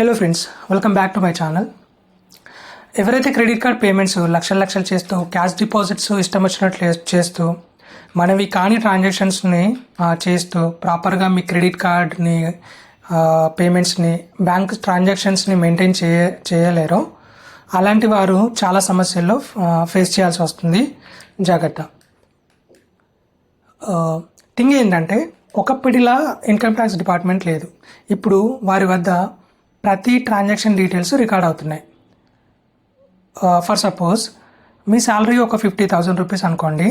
Hello friends welcome back to my channel ఎవరైతే credit card payments లక్షల లక్షలు చేస్తూ క్యాష్ డిపాజిట్స్ ఇష్టం వచ్చినట్లు చేస్తూ మనవి కాని ట్రాన్సాక్షన్స్ని చేస్తూ ప్రాపర్గా మీ క్రెడిట్ కార్డ్ని పేమెంట్స్ని బ్యాంక్ ట్రాన్సాక్షన్స్ని మెయింటైన్ చేయ చేయలేరు అలాంటి వారు చాలా సమస్యల్లో ఫేస్ చేయాల్సి వస్తుంది. జాగ్రత్త. థింగ్ ఏంటంటే ఒకప్పటిలా ఇన్కమ్ ట్యాక్స్ డిపార్ట్మెంట్ లేదు. ఇప్పుడు వారి వద్ద ప్రతి ట్రాన్సాక్షన్ డీటెయిల్స్ రికార్డ్ అవుతున్నాయి. Uh, ఫర్ సపోజ్ మీ శాలరీ ఒక ఫిఫ్టీ థౌజండ్ రూపీస్ అనుకోండి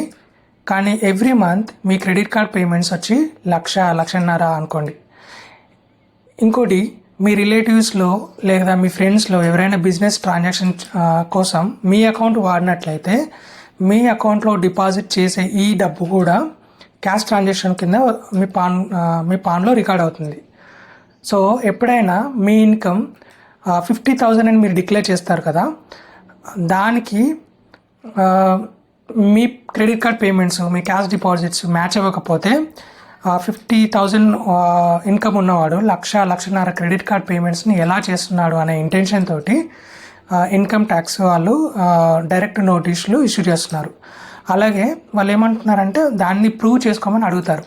కానీ ఎవ్రీ మంత్ మీ క్రెడిట్ కార్డ్ పేమెంట్స్ వచ్చి లక్ష లక్షన్నర అనుకోండి. ఇంకోటి మీ రిలేటివ్స్లో లేదా మీ ఫ్రెండ్స్లో ఎవరైనా బిజినెస్ ట్రాన్సాక్షన్ uh, కోసం మీ అకౌంట్ వాడినట్లయితే మీ అకౌంట్లో డిపాజిట్ చేసే ఈ డబ్బు కూడా క్యాష్ ట్రాన్సాక్షన్ కింద మీ పాన్ uh, మీ పాన్లో రికార్డ్ అవుతుంది. సో ఎప్పుడైనా మీ ఇన్కమ్ ఫిఫ్టీ థౌజండ్ అని మీరు డిక్లేర్ చేస్తారు కదా దానికి మీ క్రెడిట్ కార్డ్ పేమెంట్స్ మీ క్యాష్ డిపాజిట్స్ మ్యాచ్ అవ్వకపోతే ఫిఫ్టీ థౌజండ్ ఇన్కమ్ ఉన్నవాడు లక్ష లక్షన్నర క్రెడిట్ కార్డ్ పేమెంట్స్ని ఎలా చేస్తున్నాడు అనే ఇంటెన్షన్ తోటి ఇన్కమ్ ట్యాక్స్ వాళ్ళు డైరెక్ట్ నోటీసులు ఇష్యూ చేస్తున్నారు. అలాగే వాళ్ళు ఏమంటున్నారంటే దాన్ని ప్రూవ్ చేసుకోమని అడుగుతారు.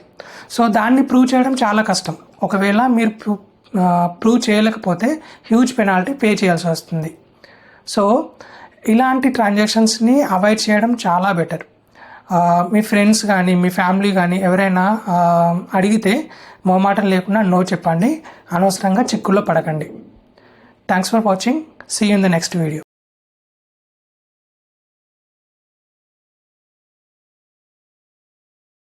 సో దాన్ని ప్రూవ్ చేయడం చాలా కష్టం. ఒకవేళ మీరు ప్రూవ్ చేయలేకపోతే హ్యూజ్ పెనాల్టీ పే చేయాల్సి వస్తుంది. సో ఇలాంటి ట్రాన్సాక్షన్స్ని అవాయిడ్ చేయడం చాలా బెటర్ మీ ఫ్రెండ్స్ కానీ మీ ఫ్యామిలీ కానీ ఎవరైనా అడిగితే మొహమాటం లేకుండా నో చెప్పండి. అనవసరంగా చిక్కుల్లో పడకండి. Thanks for watching see in the next video